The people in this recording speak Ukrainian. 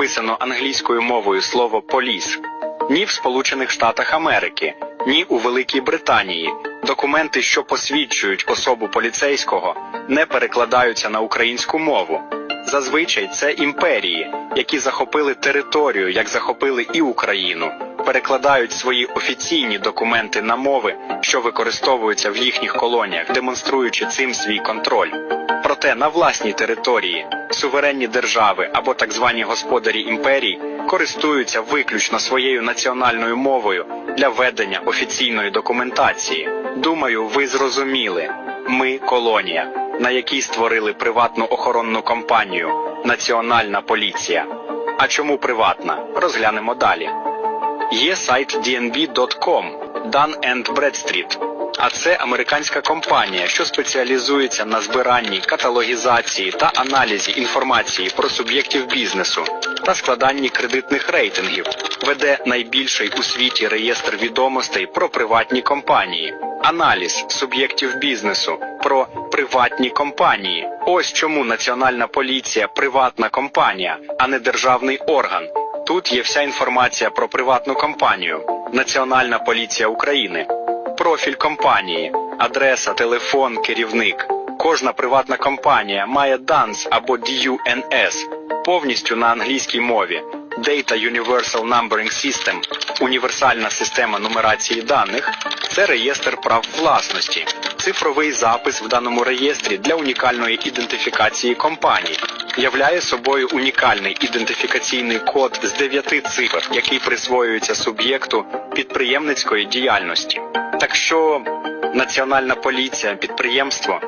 написано англійською мовою слово поліс, ні в Сполучених Штатах Америки, ні у Великій Британії. Документи, що посвідчують особу поліцейського, не перекладаються на українську мову. Зазвичай це імперії, які захопили територію, як захопили і Україну, перекладають свої офіційні документи на мови, що використовуються в їхніх колоніях, демонструючи цим свій контроль. Проте на власній території суверенні держави або так звані господарі імперій користуються виключно своєю національною мовою для ведення офіційної документації. Думаю, ви зрозуміли. Ми колонія, на якій створили приватну охоронну компанію Національна поліція. А чому приватна? Розглянемо далі. Є сайт dnb.com, Dun Bradstreet. А це американська компанія, що спеціалізується на збиранні, каталогізації та аналізі інформації про суб'єктів бізнесу та складанні кредитних рейтингів. Веде найбільший у світі реєстр відомостей про приватні компанії, аналіз суб'єктів бізнесу про приватні компанії. Ось чому Національна поліція приватна компанія, а не державний орган. Тут є вся інформація про приватну компанію, Національна поліція України, профіль компанії, адреса, телефон, керівник. Кожна приватна компанія має DUNS або DUNS повністю на англійській мові. Data Universal Numbering System – універсальна система нумерації даних. Це реєстр прав власності, цифровий запис в даному реєстрі для унікальної ідентифікації компаній. Являє собою унікальний ідентифікаційний код з дев'яти цифр, який присвоюється суб'єкту підприємницької діяльності. Так що Національна поліція, підприємство